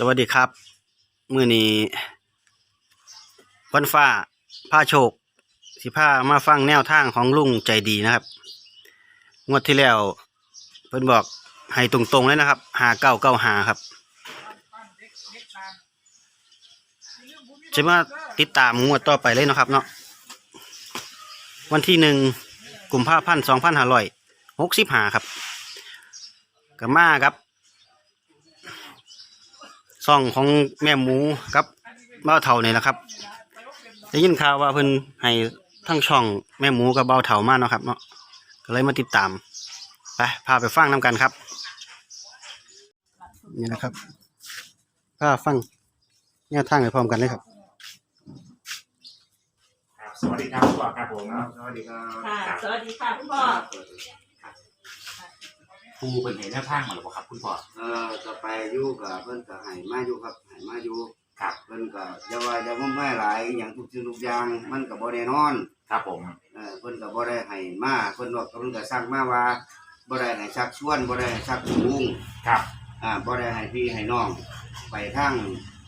สวัสดีครับมือนี้วันฟ้าผ้าโชคสิผ้ามาฟังแนวทางของลุงใจดีนะครับ งวดที่แล้ว เพิ่นบอกให้ตรงๆเลยนะครับหาเก้าเก้าหาครับจะมาติดตามงวดต่อไปเลยนะครับเนาะวันที่หนึ่งกลุ่มภาพันสองพันห้าร้อยหกสิบห้าครับกับมาครับ ซ่องของแม่หมูกับเบ้าเถานี่แหละครับได้ยินข่าวว่าเพิ่นให้ทั้งช่องแม่หมูกับเบ้าเถามาเนาะครับเนาะก็เลยมาติดตามไปพาไปฟังน้กันครับ นี่นะครับพาฟังแนวทางไปพร้อมกันเลยครับ ครับสวัสดีครับพ่อครับผมครับสวัสดีครับ ค่ะ สวัสดีค่ะคุณพ่อ ครู เป็นเห็นแนวทางมาหรือเปล่าครับ คุณพ่อ เอ่อจะไปอยู่กับเพิ่นก็ให้มาอยู่ครับให้มาอยู่ครับ เพิ่นก็อย่าว่าอย่ามุ่งไม่หลายอหย่างทุกสิ่งทุกอย่างมันก็บ่แน่นอนครับผม เออเพิ่นก็บ่ได้ให้มาเพิ่นว่าเพิ่นก็สั่งมาว่าบ่ได้ให้ชักชวนบ่ได้ให้ชักจูงครับ อ่าบ่ได้ให้พี่ให้น้อง ไปทาง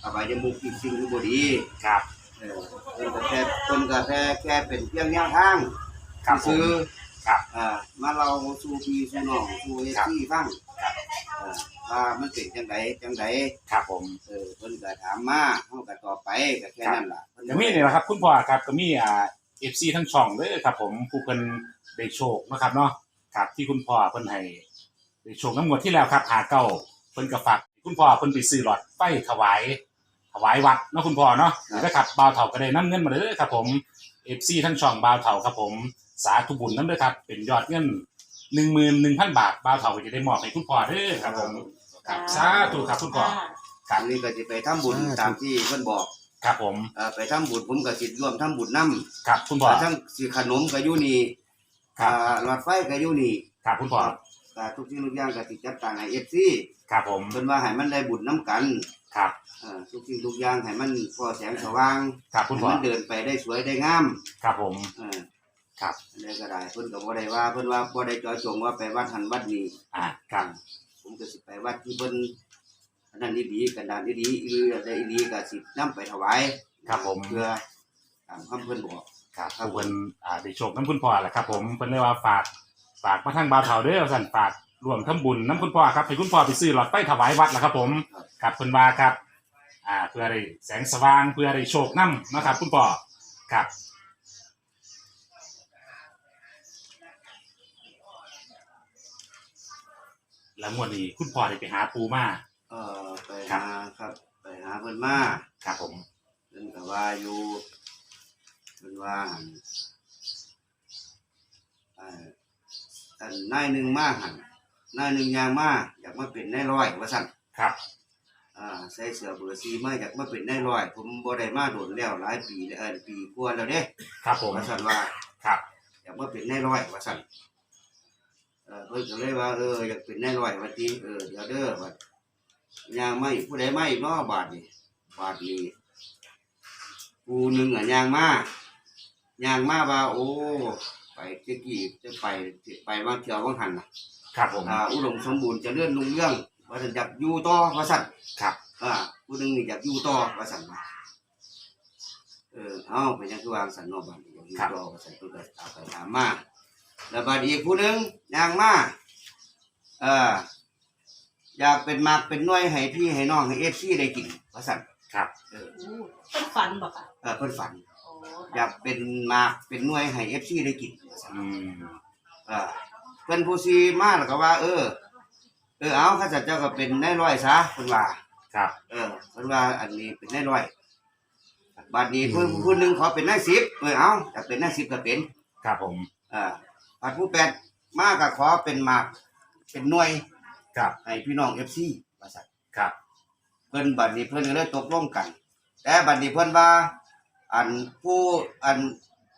อบายมุขอีกสิ่งที่บ่ดี ครับ เออเพิ่นก็แค่เพิ่นก็แค่แค่เป็นเพียงแนวทางครับผม ซื้อ ครับอ่ามาเราสู่พี่สู่น้องสู่เอครับซี่ฟังครับเออว่ามันเป็นจังไดจังไดครับผมเออเพิ่นก็ถามมาเฮาก็ตอบไปก็แค่นั้นล่ะเพิ่นก็มีนี่แหละครับ คุณพ่อครับก็มีอ่าเอฟซีทั้งช่องเลยครับ ผมผู้เพิ่นได้โชคนะครับเนาะครับที่คุณพ่อเพิ่นให้ได้โชคน้ำงวดที่แล้วครับหาเก้าเพิ่นก็ฝากคุณพ่อเพิ่นไปซื้อหลอดไฟถวายถวายวัดเนาะคุณพ่อเนาะนะครับบ่าวเฒ่าก็ได้นํเงินมาเลยครับผมเอ ฟซีทั้งช่องบ่าวเฒ่าครับผม สาธุบุญนั้นด้วยครับ เป็นยอดเงินหนึ่งหมื่นหนึ่งพันบาทบ่าวเฒ่าก็จะได้มอบให้คุณพ่อเด้อครับผมครับสาธุครับคุณพ่อครั้งนี้ก็สิไปทำบุญสาธุ ตามที่เพิ่นบอกครับผมเอ่อไปทำบุญผมก็สิร่วมทำบุญนํครับคุณพ่อทั้งสิขนมก็อยู่นี่ครับอ่าหลอดไฟก็อยู่นี่ครับคุณพ่อก็ทุกสิ่งทุกอย่างก็สิจัดการให้ FC ครับผมเพิ่นว่าให้มันได้บุญนํกัน ครับเอ่อทุกสิ่งทุกอย่างให้มันพอแสงสว่างครับคุณให้พ่อมันเดินไปได้สวยได้งามครับผม เออครับ อันนี้ก็ได้เพิ่นก็บ่ได้ว่าเพิ่นว่าบ่ได้เจอจงว่าไปวัดหันวัดนี้อ่าครับผมก็สิไปวัดที่เพิ่นอันนั้นดีๆกันดานดีๆหรือได้ดีก็สินํไปถวายครับผมเพื่อตามคำเพิ่นบอกครับ ผู้เพิ่นอ่าได้โชคน้ำคุณพ่อแหละครับ ผมเพิ่นเลยว่าฝากฝากมาทางบ่าวเฒ่าเด้อสั่นฝาก รวมทำบุญน้ำคุณพ่อครับให้คุณพ่อไปซื้อหลอดไฟถวายวัดแหละครับ ผมครับเพิ่นว่าครับ อ่า เพื่อได้แสงสว่างเพื่อได้โชคนํนะครับ คุณพ่อครับแล้วงวดนี้คุณพ่อได้ไปหาปูมาเออไปครัหาบครับ ไปหาเพิ่นมาครับผมเพิ่นก็ว่าอยู่เพิ่นว่าหั่นเอ่ออันนายหนึงมาหั่น นายหนึงยางมาอยากมาเป็นนายร้อยว่าซั่นครับอ่าใส่เสื้อเบอร์4มาอยากมาเป็นนายร้อย ผมบ่ได้มาโดนแล้วหลายปีแล้วเออปีกว่าแล้วเด้ครับผมว่าซั่นว่าครับอยากมาเป็นนายร้อยว่าซั่นเออเพิ่นก็เลยว่าเอออยากเป็นนายร้อยว่าติเออเดี๋ยวเด้อบัดย่างมาอีกผู้ใดมาอีกเนาะบาดนี้บาดนี้ผู้หนึงอะย่างมาย่างมาว่าโอ้ไปเจ๊กี้จะไปสิไปว่าเที่ยวว่าหันน่ะ ครับผม อ่าอุดมสมบูรณ์เจะเลื่อนลุงเรื่องว่าซั่นอยากอยู่ต่อว่าซั่นครับ อ่าผู้หนึงนี่อยากอยู่ต่อว่าซั่นว่าเออเอ้าเป็นหยังคือวางสันเนอบาดนี้อยากอยู่ต่อว่าซั่นเพิ่นก็เอาไปถามมาแล้วบัดอีกผู้หนึงย่างมาเอออยากเป็นมากเป็นหน้อยให้พี่ให้น้องให้เอฟซีได้กินว่าสั่นครับ เอออู้เป็นฝันบอกค่ะเออเพิ่นฝัน โอ้อยากเป็นมากเป็นหน่วยให้เอฟซีได้กินว่าซั่นอืม เออเพิ่นผู้ซีมาแล้วก็ว่า เออ เออเอาข้าเจ้าก็เป็นนายร้อยซะเพิ่นว่า ครับ เออเพิ่นว่าอันนี้เป็นนายร้อยบัดนี้เพิ่นผู้หนึงขอเป็นนายสิบเออเอาอยากเป็นนายสิบก็เป็นครับผมอ่าบัดผู้แปดมาก็ขอเป็นมากเป็นหน่วยครับ ให้พี่น้องเอฟซีว่าซั่นครับ เพิ่นบัดนี้เพิ่นก็เลยตกลงกัน แต่บัดนี้เพิ่นว่า อันผู้อัน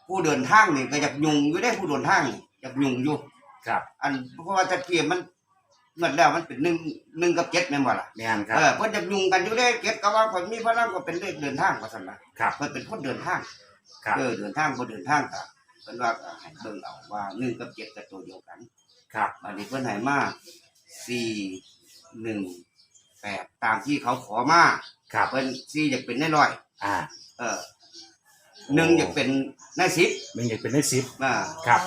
ผู้เดินทางนี่ก็อยากยุ่งอยู่ได้ผู้เดินทางนี่อยากยุ่งอยู่ ครับ อันเพราะว่าตะเกียบมันเงินแล้วมันเป็นหนึ่งหนึ่งกับเจ็ดแม่นบ่ล่ะแม่นครับ เออเพิ่นอยากยุ่งกันอยู่ได้เจ็ดก็ว่าคนมีพลังก็เป็นเลขเดินทางว่าซั่นล่ะครับเพิ่นเป็นคนเดินทางครับ เออเดินทางบ่เดินทางก็เพิ่นว่าก็ให้เบิ่งเอาว่าหนึ่งกับเจ็ดก็ตัวเดียวกันครับ บัดนี้เพิ่นให้มาสี่หนึ่งแปดตามที่เขาขอมาครับ เพิ่นสี่อยากเป็นในร้อย อ่าเออหนึ่งอยากเป็นในสิบหนึ่งอยากเป็นได้สิบ อ่า ครับ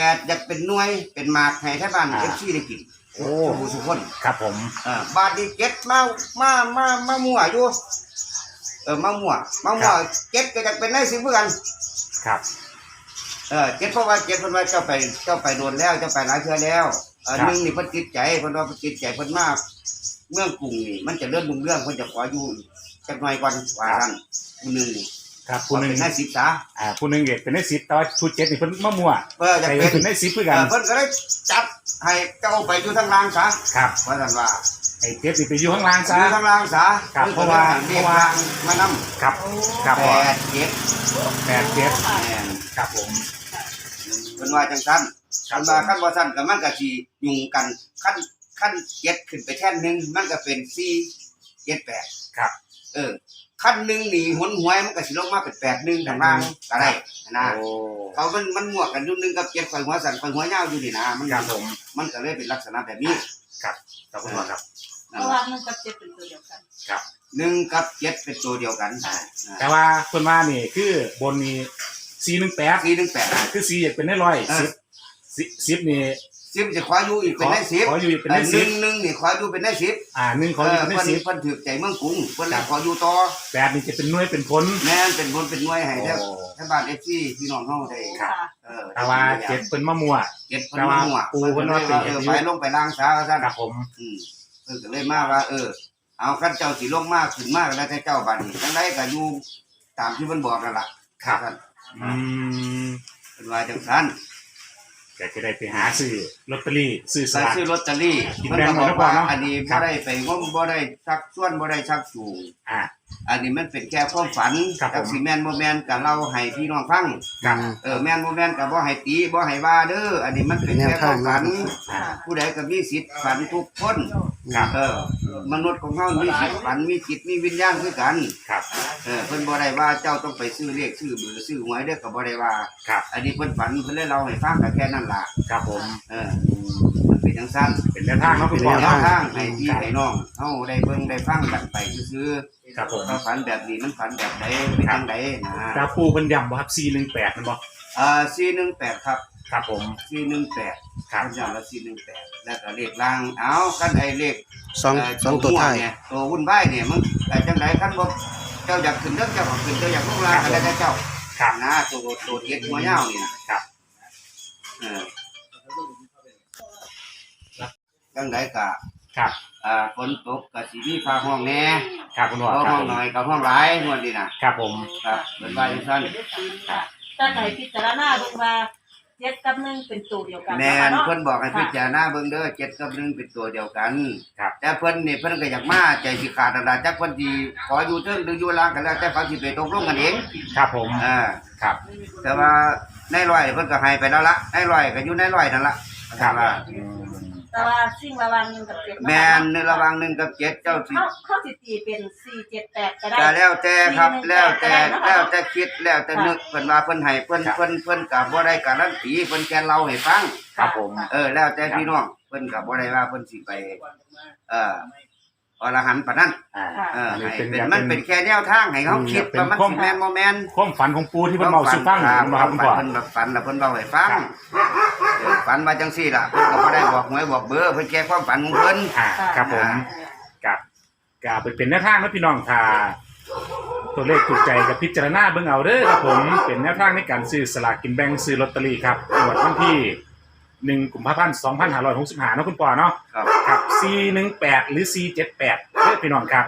แปดอยากเป็นหน่วยเป็นหมากให้แท่บ้านอ่า เอฟซีได้กินโอ้ทุกผู้ทุกคนครับผมอ่าบาดนีเจ็ดมามามามามั่วอยู่เออมามั่วมามั่วเจ็ดก็อยากเป็นในสิบเหมือนกัน ครับ เออเจ็ดเพราะว่าเจ็ดเพิ่นว่าเจ้าไปเจ้าไปโดนแล้วเจ้าไปหลายเทื่อแล้วเออหนึ่งนี่เพิ่นติดใจเพิ่นว่าเพิ่นติดใจเพิ่นมากเมืองกรุงนี่มันจะเลื่อนลุงเรื่องเพิ่นจะขออยู่จักหน่อยก่อนว่าท่านผู้หนึ่งนี่ ครับขอผู้หนึ่งเป็นนายสิบสาอ่าผู้หนึ่งอยากเป็นได้สิบแต่ว่าผู้เจ็ดนี่เพิ่นมะม่วเพื่อจะใครเป็นเป็นได้สิบเพื่อเอกันอเพิ่นก็ได้จัดให้เจ้าไปอยู่ทางล่างซะครับว่าท่านว่าไอ้เจ็ดนี่ไปอยู่ข้างล่างอซะยู่ทางล่างซะครับพิ่นก็ได้ให้เพราะว่าเรียกทางมานำครับ ครับแปพ่อดเจ็ดแปดเจ็ดแม่นครับผม เพิ่นว่าจังซั่นครัคับ นว่าคันบ่ซั่นก็มันก็สิยุ่งกันคันคันเจ็ดขึ้นไปแท่นหนึงมันก็เป็นสี่เจ็ดแปดครับ เออ คันหนึงนี่หนหวยมันก็สิลงมาเป็นแปดหนึงทางล่างก็ได้นะโอ้เขามันมันมั่วกันอยู่หนึงกับเจ็ดข่อยหัวสั่นข่อยหัวยาวอยู่นี่นะมันครับผมมันก็เลยเป็นลักษณะแบบนี้ครับครับคุณพ่อครับเพราะว่ามันกับเจ็ดเป็นตัวเดียวกันครับหนึ่งกับเจ็ดเป็นตัวเดียวกันอ่าแต่ว่าเพิ่นว่านี่คือบนนี่สี่หนึ่งแปดสี่หนึ่งแปดอ่าคือสี่อยากเป็นได้ร้อยเออ สิบสิบสิบนี่ สิบจะขออยู่อีกขเป็นอได้สิบขออยู่เป็นเอได้อหสินึ่บงหนึ่งนี่ขออยู่เป็นได้สิบอ่าหนึ่งขอเออยู่อเป็นได้เพิ่นสิบเพิ่นถือใจเมืองกรุงเพิ่นเลยครับขออยู่ต่อแปดนี่จะเป็นหน่วยเป็นผลแม่นเป็นบนเป็นหน่วยให้โอ้แท้แท้บ้านเอฟซีพี่น้องเฮาได้ครับค่ะเออแต่ว่าเจ็ดเป็นมะม่วเจ็ดเพิ่นแต่ว่ามั่วปูเพิ่นว่าเป็นเออเห็ดอยู่ไปลงไปล้างสาว่าซั่นครับผมอืมเพิ่นก็เลยมาว่า เออ เอาคันเจ้าสิลงมาขึ้นมาก็แล้วแต่เจ้าบัดนี้จังไดก็อยู่ตามที่เพิ่นบอกนั่นล่ะครับท่านอืมเพิ่นว่าจังซั่น ก็จะได้ไปหาซื้อลอตเตอรี่ซื้อสไปลาก ซื้อลอตเตอรี่กินเพิ่นแบ่งก็บอกว่าไว้ก่อนเนาะอันนี้ครับ่บ ได้ไปงมบ่ได้ชักชวนบ่ได้ชักจูง อ่า อันนี้มันเป็นแค่ความฝันครับผมจากสิแม่นบ่แม่นก็เล่าให้พี่น้องฟังครับ เออแม่นบ่แม่นก็บ่ให้ตีบ่ให้ว่าเด้ออันนี้มันเป็นแค่ความฝันอ่าผู้ใดก็มีสิทธิ์ฝันทุกคนครับ เออ มนุษย์ของเฮามีสิทธิ์ฝันมีจิตมีวิญญาณคือกัน ครับเออเพิ่นบ่ได้ว่าเจ้าต้องไปซื้อเลขซื้อเบอร์ซื้อหวยเด้อก็บ่ได้ว่า ครับอันนี้เพิ่นฝันเพิ่นเลยเล่าให้ฟังก็แค่นั้นล่ะ ครับผม เออมัน เป็นจังซั่นเป็นแนวทางเนาะคุณเป็นพ่อแนวเนาะ ทางให้พี่ให้น้องเฮาได้เบิ่งได้ฟังกันไปซื่อครับผมๆถ้าฝันแบบนี้มันฝันแบบใดเป็นจังไดนะดาวปูเพิ่นย้ำบ่ครับสี่หนึ่งแปดมันบ่อ่า418ครับ ครับผม418ครับ อย่างละ418แล้วก็เลขล่าง เอาคันใดเลขสองเสองตัวท้าย เนี่ยตัววุ่นวายเนี่ยมึงแต่จังไดคันบ่เจ้าอยากขึ้นเด้อเจ้าก็ขึ้นเจ้าอยากลงล่างก็ได้แต่เจ้าครับ นะตัวตัวเฮ็ดหัวยาวนี่นะครับ เออ จังไดก็ครับอ่าฝนตกก็สิมีฟ้าห้องแหน่ครับคุณพ่อเพราะครัห้บองผมหน่อยกับห้องหลายงวดนี้นะครับผม ครับเป็นว่าจังซั่นค่ะถ้าใครพิจารณาดูว่าเจ็ดกับหนึ่งเป็นตัวเดียวกันแม่นเนาะเพิ่นบอกให้พิจารณาเบิ่งเด้อเจ็ดกับหนึ่งเป็นตัวเดียวกันครับ แต่เพิ่นนี่เพิ่นก็อยากมาใจสิขาดนั่นล่ะจักเพิ่นสิขออยู่เทิงหรืออยู่ล่างกันแล้วแต่เขาสิไปตกลงกันเองครับผมอ่า ครับ แต่ว่าในร้อยเพิ่นก็ให้ไปแล้วละในร้อยก็อยู่ในร้อยนั่นละครับว่าอืม แต่ว่าสิ่งระหวังหนึ่งกับเจ็ดแม่นในระหว่างหนึ่งกับเจ็ดเจ้าสิเข้าเข้าสิตีเป็นสี่เจ็ดแปดก็ได้ก็แล้วแต่ครับสี่หนึ่งแล้วแต่แปดก็ได้นะคะแล้วแต่คิดแล้วแต่นึกเพิ่นว่าเพิ่นให้เพิ่นครับเพิ่นเพิ่นก็บ่ได้การันตีเพิ่นแค่เล่าให้ฟังครับผม เออ แล้วแต่พี่น้องเพิ่นก็บ่ได้ว่าเพิ่นสิไป เอ่อ อรหันต์ปานนั้นอ่า ค่ะ เอออันนี้ให้เป็นเป็นแบบมันเป็เป็นนแค่แนวทางให้เขาอืมคิดเป็นว่ามันความสิแม่นบ่แม่นความฝันของปูที่เพิ่นเมาสู่ฟังครับมาครับคุณพ่อ เพิ่นแบบฝันแล้วเพิ่นเล่าให้ฟังครับเออฝันว่าจังซี่ล่ะเพิ่นก็บ่ได้บอกหวยบอกเบอร์เพิ่นแค่ความฝันของเพิ่น อ่าครับผมอ่ากับกับไปเป็นแนวทางนะพี่น้องค่ะตัวเลขถูกใจกับพิจารณาเบิ่งเอาเด้อครับผมเป็นแนวทางในการซื้อสลากกินแบ่งซื้อลอตเตอรี่ครับงวดวันที่ หนึ่งกุมภาพันธ์สองพันห้าร้อยหกสิบห้าเนาะคุณปอเนาะครับ ครับ C หนึ่งแปดหรือ C เจ็ดแปดเด้อพี่น้องครับ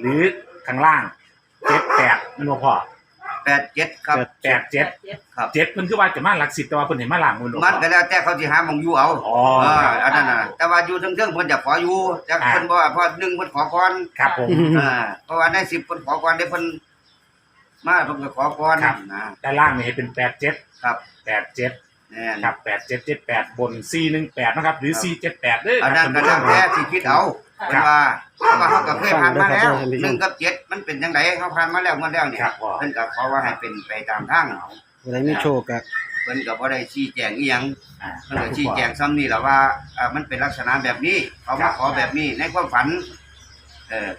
หรือข้างล่างเจ็ดแปดนั่นบ่พอ87ครับ แปดเจ็ดครับ เจ็ดเพิ่นคือว่าจะมาหลักสิบแต่ว่าเพิ่นเห็นมาหลังมือหลวงมันก็แล้วแต่เขาสิหาหมองอยู่เอาอ๋อเอออันนั้นน่ะแต่ว่าอยู่เทิงๆเพิ่นจะขออยู่แต่อ่าเพิ่นบ่ว่าเพราะหนึ่งเพิ่นขอก่อนครับผมเออเพราะว่าใน10เพิ่นขอก่อนเด้เพิ่นมาเพิ่นก็ขอก่อนครับ นะด้านล่างนี่ให้เป็นแปดเจ็ดครับ แปดเจ็ด แน่นครับแปดเจ็ดเจ็ดแปดบน C หนึ่งแปดนะครับ หรือ C เจ็ดแปดเด้ออันนั้นก็คแล้รัวบแต่สิคิดเอาเพิ่นว่าเพราะว่าเขาก็เคยผ่านมาแล้วครับหนึ่งกับเจ็ดมันเป็นจังไดเขาผ่านมาแล้วมาแล้วเนี่ยครับพ่อเพิ่นก็ขอว่าให้เป็นไปตามทางเอาอะไรมีโชคอะเพิ่นก็บ่ได้ชี้แจงอีหยังอ่าเพิ่นก็ชี้แจงซ้ำนี่แหละว่าอ่ามันเป็นลักษณะแบบนี้ เขามาขอแบบนี้ในความฝัน เออ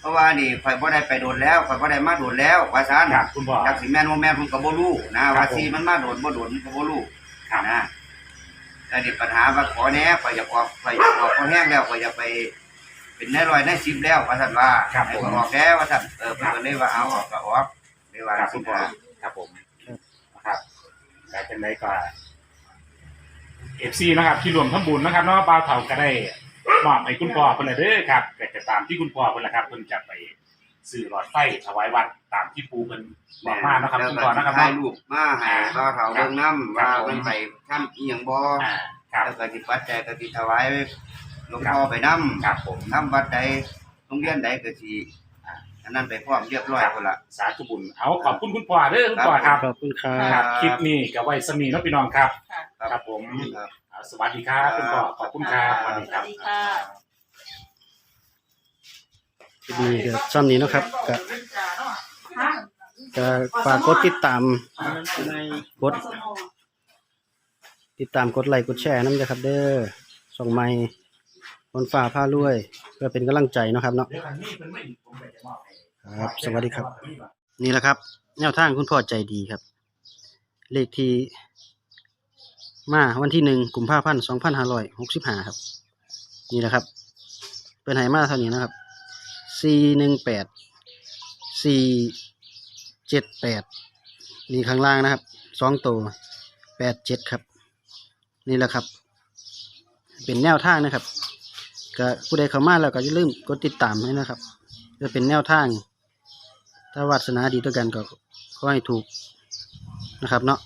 เพราะว่านี่ข่อยบ่ได้ไปโดนแล้วข่อยบ่ได้มาโดนแล้วว่าซั่นครับคุณพ่อจักสิแม่นบ่แม่นผมก็บ่รู้นะว่าสิมันมาโดนบ่โดนผมก็บ่รู้ครับ นะแต่นี่ปัญหาว่าขอแหน่ข่อยอยากออกข่อยอยากออกพอแห้งแล้วข่อยอยากไป เป็นในร้อยในสิบแล้วว่าซั่นว่าครับให้ผมข่อยออกแล้วว่าซั่นเออเพิ่นก็เลยว่าเอาออกก็ออกเลยว่าครับสิคุณพ่อว่าครับผมนะครับแต่จังไดก็เอฟซีนะครับ ที่รวมทั้งบุญนะครับเนาะบ่าวเฒ่าก็ได้มอบให้คุณพ่อเพิ่นละเด้อครับก็จะตามที่คุณพ่อเพิ่นละครับเพิ่นจะไป ซื้อหลอดไฟถวายวัดตามที่ปูเพิ่นบอกมานะครับแล้วคุณก็พ่อนะครับถ่ายเนาะรูปมาให้บ่าวเฒ่าเบิ่งนำครัว่าบผมมันไปทำอีหยังบ่อ่าครับแล้วก็สิปัจจัยก็สิถวายหลวงพ่อไปนำครับผมทำวัดใดโรงเรียนใดก็สิอ่าอันนั้นไปพร้อมเรียบร้อยพุ่นละสาธุบุญเอาขอบคุณคุณพ่อเด้อคุณพ่อครับขอบคุณครัครับบคลิปนี้ก็ไว้สมีเนาะพี่น้องครับค่ะครับผมครับเอาสวัสดีครับคุณพ่อขอบคุณครับสวัสดีสครัวับ สดีค่ะดีก็ซ้ำนี้เนาะครับก็ก็ฝากกดติดตามกดติดตามกดไลค์กดแชร์นำเด้อครับ เด้อส่งไม้คนฝ่าผ้ารวยเพื่อเป็นกำลังใจนะครับเนาะครับให้ครับ สวัสดีครับ นี่แหละครับ แนวทางคุณพ่อใจดีครับ เลขที่มาวันที่หนึ่งกุมภาพันธ์สองพันห้าร้อยหกสิบห้าครับ นี่แหละครับ เป็นไหมาเท่านี้นะครับ สี่หนึ่งแปดสี่เจ็ดแปดนี่ข้างล่างนะครับสองตัวแปดเจ็ดครับ นี่แหละครับ เป็นแนวทางนะครับก็ผู้ใดเข้ามาแล้วก็อย่าลืมกดติดตามให้นะครับเพื่อเป็นแนวทาง ถ้าวาสนาดีด้วกันก็ขอให้ถูกนะครับเนาะ